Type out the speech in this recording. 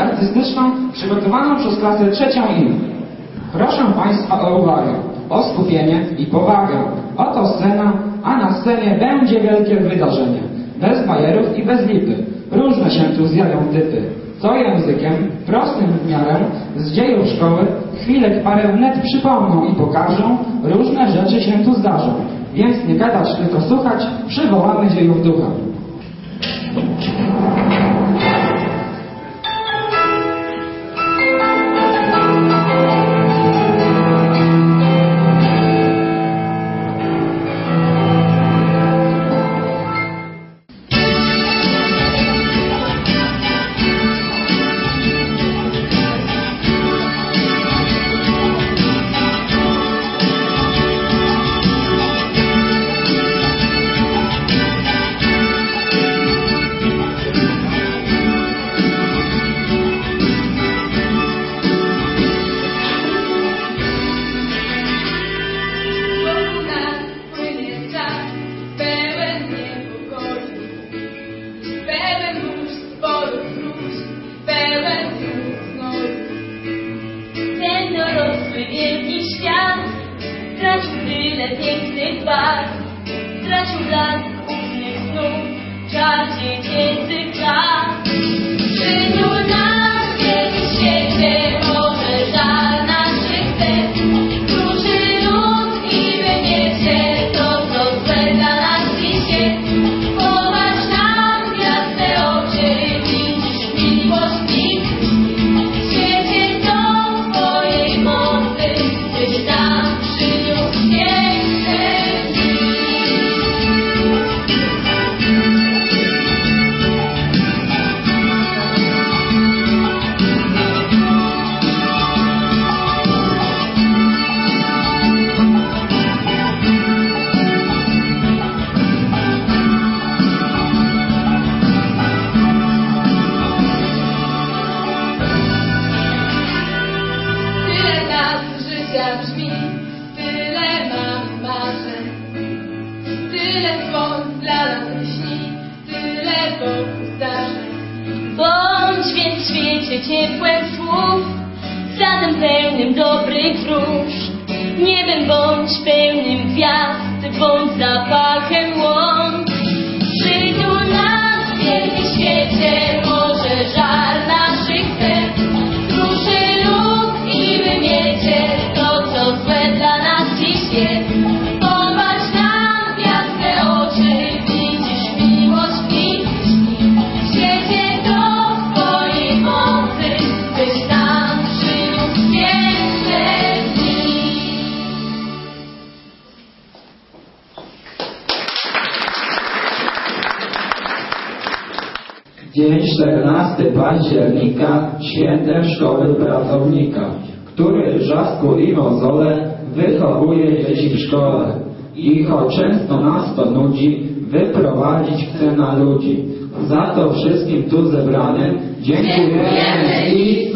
artystyczną przygotowaną przez klasę trzecią I. Proszę Państwa o uwagę, o skupienie i powagę. Oto scena, a na scenie będzie wielkie wydarzenie. Bez bajerów i bez lipy. Różne się tu zjawią typy. Co językiem, prostym w miarę, z dziejów szkoły, chwilek parę wnet przypomną i pokażą, różne rzeczy się tu zdarzą. Więc nie gadać, tylko słuchać, przywołamy dziejów ducha. Pięknych barw, stracił blask ufnych snów, czar dziecięcych W świecie ciepłem słów, sadem pełnym dobrych wróż. Niebem bądź pełnym gwiazd, bądź zapachem Dzień 14 października, świętem szkoły pracownika, który rzadko i mozole wychowuje dzieci w szkole. I choć często nas to nudzi, wyprowadzić chce na ludzi. Za to wszystkim tu zebranym dziękujemy i